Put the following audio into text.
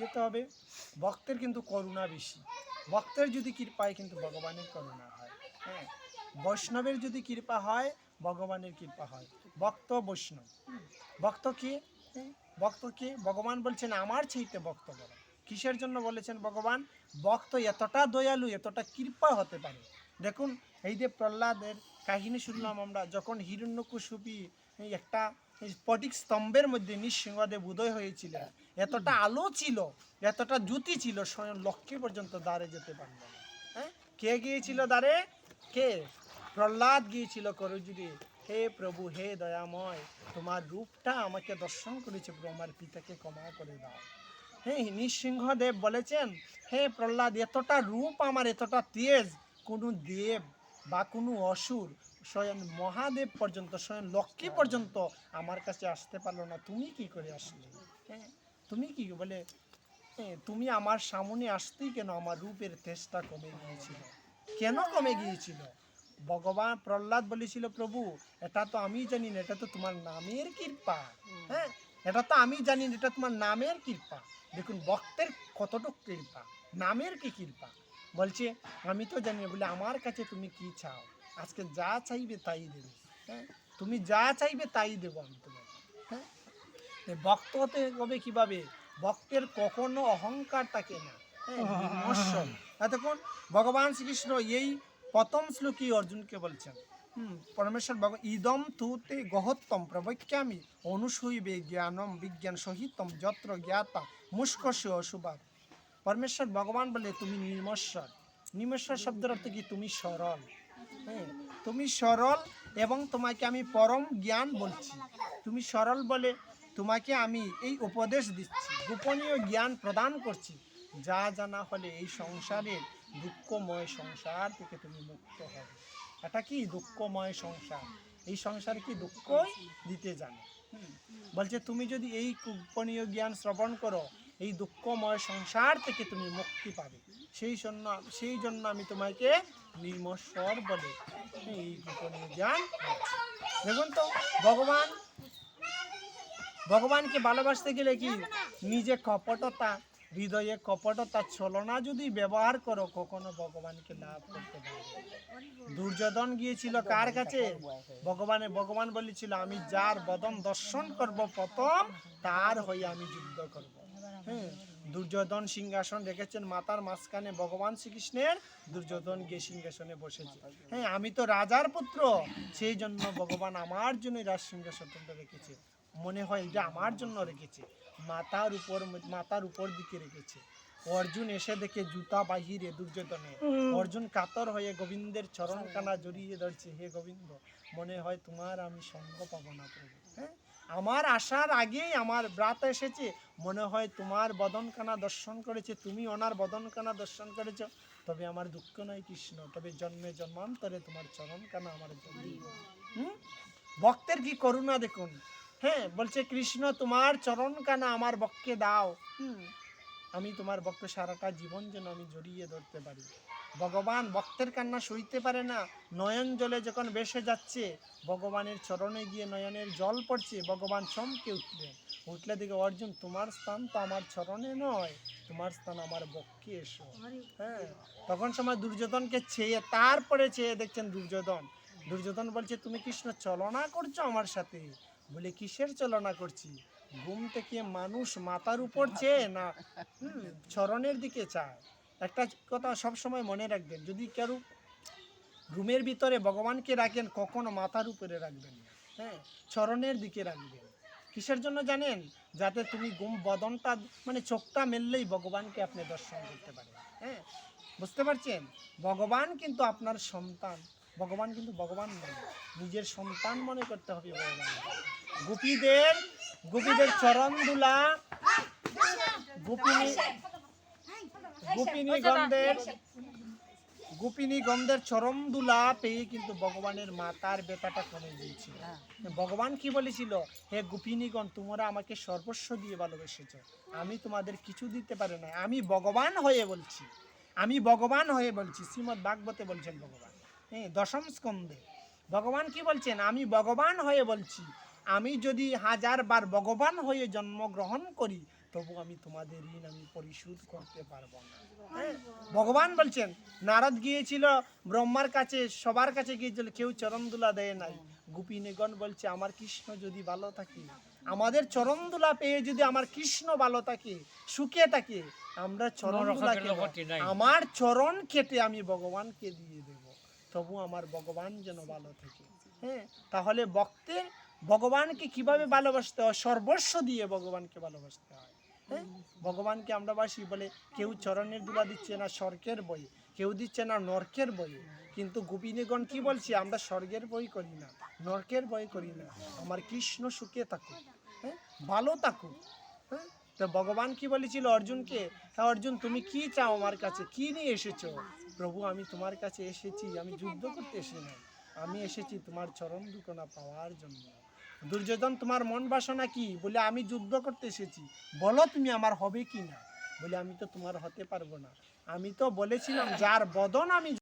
হতে হবে। ভক্তের কিন্তু করুণা বেশি। ভক্তের যদি কৃপায় কিন্তু ভগবানের করুণা হয়। হ্যাঁ বৈষ্ণবের যদি কৃপা হয় ভগবানের কৃপা হয়। ভক্ত বৈষ্ণব। ভক্ত কি? হ্যাঁ, ভক্ত কি? ভগবান বলছেন আমার চাইতে ভক্ত বড় কিসের জন্য বলেছেন ভগবান? ভক্ত এতটা দয়ালু এতটা কৃপা হতে পারে। দেখুন এই যে প্রহ্লাদের কাহিনী শুনলাম আমরা, যখন হিরণ্যকুশুপি একটা স্ফটিক স্তম্ভের মধ্যে নৃসিংহদেব উদয় হয়েছিল এতটা আলো ছিল, এতটা জ্যোতি ছিল, স্বয়ং লক্ষ্মী পর্যন্ত দাঁড়ে যেতে পারল হ্যাঁ? কে গিয়েছিল দাঁড়ে কে? প্রহ্লাদ গিয়েছিল, করজুরি। হে প্রভু, হে দয়াময়, তোমার রূপটা আমাকে দর্শন করেছে আমার পিতাকে ক্ষমা করে দাও। হ্যাঁ নৃসিংহদেব বলেছেন, হে প্রহ্লাদ, এতটা রূপ আমার, এতটা তেজ, কোনো দেব বা কোনো অসুর স্বয়ং মহাদেব পর্যন্ত, স্বয়ং লক্ষ্মী পর্যন্ত আমার কাছে আসতে পারল না। তুমি কি করে আসলে? হ্যাঁ তুমি কি বলে তুমি আমার সামনে আসতেই কেন আমার রূপের তেজটা কমে গিয়েছিল? কেন কমে গিয়েছিল? ভগবান প্রহ্লাদ বলেছিল, প্রভু, এটা তো আমি জানি না, এটা তো তোমার নামের কৃপা। হ্যাঁ এটা তো আমি জানি না, এটা তোমার নামের কৃপা। দেখুন, ভক্তের কতটুক কৃপা, নামের কি কৃপা? বলছে আমি তো জানি বলে আমার কাছে তুমি কি চাও? আজকে যা চাইবে তাই দেবে। হ্যাঁ? তুমি যা চাইবে তাই দেবো আমি তোমাকে। হ্যাঁ? ভক্ত হতে হবে কীভাবে? ভক্তের কখনো অহংকার থাকে না। হ্যাঁ, এতক্ষণ ভগবান শ্রীকৃষ্ণ এই প্রথম শ্লোকই অর্জুনকে বলছেন পরমেশ্বর ইদম তুতে গহত্তম প্রবৈক্যামি অনুসূইবে জ্ঞানম বিজ্ঞান সহিতম যত্র জ্ঞাতা মুস্কস্য অশুভাব পরমেশ্বর, ভগবান বলে তুমি নির্মশ্বর। নির্মশ্বর শব্দের অর্থ কি? তুমি সরল। হ্যাঁ তুমি সরল এবং তোমাকে আমি পরম জ্ঞান বলছি। তুমি সরল বলে তোমাকে আমি এই উপদেশ দিচ্ছি। গোপনীয় জ্ঞান প্রদান করছি। যা জানা হলে এই সংসারের দুঃখময় সংসার থেকে তুমি মুক্ত হবে। এটা কি? দুঃখময় সংসার। এই সংসারে কি দুঃখই দিতে জানে? বলছে, তুমি যদি এই গোপনীয় জ্ঞান শ্রবণ করো এই দুঃখময় সংসার থেকে তুমি মুক্তি পাবে। সেই জন্য সেই জন্য আমি তোমাকে নির্মস্বর বলে এই গোপনীয় জ্ঞান দেখুন তো, ভগবান, ভগবানকে ভালোবাসতে গেলে কি নিজে কপটতা, হৃদয়ে কপটতা, ছলনা যদি ব্যবহার করো, কখনো ভগবানকে লাভ করতে পারবে দুর্যোধন গিয়েছিল কার কাছে? ভগবানে, ভগবান বলেছিল, আমি যার বদন দর্শন করব প্রথম, তার হয়ে আমি যুদ্ধ করব। হ্যাঁ দুর্যোধন সিংহাসন রেখেছেন মাতার মাঝখানে ভগবান শ্রীকৃষ্ণের। দুর্যোধন গিয়ে সিংহাসনে বসেছে। হ্যাঁ আমি তো রাজার পুত্র সেই জন্য ভগবান আমার জন্যই রাজ সিংহাসনটা রেখেছে। মনে হয় এটা আমার জন্য রেখেছে। মাথার উপর মাতার উপর দিকে রেখেছে। অর্জুন এসে দেখে জুতা বাহিরে দুর্যোধনে। অর্জুন কাতর হয়ে গোবিন্দের চরণ কানা জড়িয়ে ধরছে। হে গোবিন্দ মনে হয় তোমার আমি সঙ্গ পাবো না প্রভু। হ্যাঁ আমার আসার আগেই আমার ব্রাত এসেছে। মনে হয় তোমার বদনকানা দর্শন করেছে, তুমি ওনার বদনকানা দর্শন করেছ। তবে আমার দুঃখ নয় কৃষ্ণ, তবে জন্মে জন্মান্তরে তোমার চরণ কানা আমার জড়িয়ে হুম? ভক্তের কি করুণা দেখুন? হ্যাঁ বলছে, কৃষ্ণ, তোমার চরণ কানা আমার বক্ষে দাও। হুম। আমি তোমার বক্ষ সারাটা জীবন যেন আমি জড়িয়ে ধরতে পারি। ভগবান ভক্তের কান্না সইতে পারে না। নয়ন জলে যখন বেসে যাচ্ছে, ভগবানের চরণে গিয়ে নয়নের জল পড়ছে, ভগবান চমকে উঠলেন। উঠলে দিকে অর্জুন, তোমার স্থান তো আমার চরণে নয়, তোমার স্থান আমার বক্ষে এসো। হ্যাঁ তখন সময় দুর্যোধনকে চেয়ে তারপরে চেয়ে দেখছেন দুর্যোধন। দুর্যোধন বলছে, তুমি কৃষ্ণ, চলনা করছ আমার সাথে? বলে, কিসের চলনা করছি? ঘুম থেকে মানুষ মাথার উপর চেয়ে না চরণের দিকে চায়। একটা কথা সব সময় মনে রাখবেন, যদি কেউ রুমের ভিতরে ভগবানকে রাখেন, কখনো মাথার উপরে রাখবেন হ্যাঁ? চরণের দিকে রাখবেন। কিসের জন্য জানেন? যাতে তুমি গুম বদনটা মানে চোখটা মেললেই ভগবানকে আপনি দর্শন করতে পারেন হ্যাঁ? বুঝতে পারছেন? ভগবান কিন্তু আপনার সন্তান। ভগবান কিন্তু ভগবান নয়, নিজের সন্তান মনে করতে হবে ভগবান গোপীদের গোপীদের চরণ দুলা গোপিনী গোপিনী গন্ধের গোপিনী গন্ধের চরম দুলা পেয়ে কিন্তু ভগবানের মাতার বেতাটা কমে গিয়েছিল। ভগবান কি বলেছিল? হে গোপিনীগণ তোমরা আমাকে সর্বস্ব দিয়ে ভালোবেসেছ। আমি তোমাদের কিছু দিতে পারি না আমি ভগবান হয়ে বলছি। আমি ভগবান হয়ে বলছি। শ্রীমৎ ভাগবতে বলছেন ভগবান। হ্যাঁ দশম স্কন্ধে। ভগবান কি বলছেন? আমি ভগবান হয়ে বলছি। আমি যদি হাজার বার ভগবান হয়ে জন্মগ্রহণ করি তবু আমি তোমাদের ঋণ আমি পরিশোধ করতে পারব না। হ্যাঁ? ভগবান বলছেন নারদ গিয়েছিল ব্রহ্মার কাছে সবার কাছে গিয়েছিল কেউ চরণদুলা দেয় নাই। গোপিনীগণ বলছে আমার কৃষ্ণ যদি ভালো থাকে আমাদের চরণদুলা পেয়ে যদি আমার কৃষ্ণ ভালো থাকে সুখে থাকে আমরা চরণদুলা আমার চরণ কেটে আমি ভগবানকে দিয়ে দেব। তবু আমার ভগবান যেন ভালো থাকে। হ্যাঁ? তাহলে ভক্তের ভগবানকে কীভাবে ভালোবাসতে হয়? সর্বস্ব দিয়ে ভগবানকে ভালোবাসতে হয়। হ্যাঁ? ভগবানকে আমরা বাসি বলে কেউ চরণের দুলা দিচ্ছে না স্বর্গের বই কেউ দিচ্ছে না নরকের বই কিন্তু গোপিনীগণ কি বলছে? আমরা স্বর্গের বই করি না, নরকের বই করি না। আমার কৃষ্ণ সুখে থাকুক হ্যাঁ? ভালো থাকুক হ্যাঁ? তো ভগবান কি বলেছিল অর্জুনকে? হ্যাঁ অর্জুন, তুমি কি চাও আমার কাছে? কি নিয়ে এসেছ? প্রভু, আমি তোমার কাছে এসেছি, আমি যুদ্ধ করতে এসে নাই। আমি এসেছি তোমার চরণ দুকোনা পাওয়ার জন্য। দুর্যোধন, তোমার মন বাসনা কি? বলে, আমি যুদ্ধ করতে এসেছি। বলো তুমি আমার হবে কি না? বলে, আমি তো তোমার হতে পারব না। আমি তো বলেছিলাম, যার বদন আমি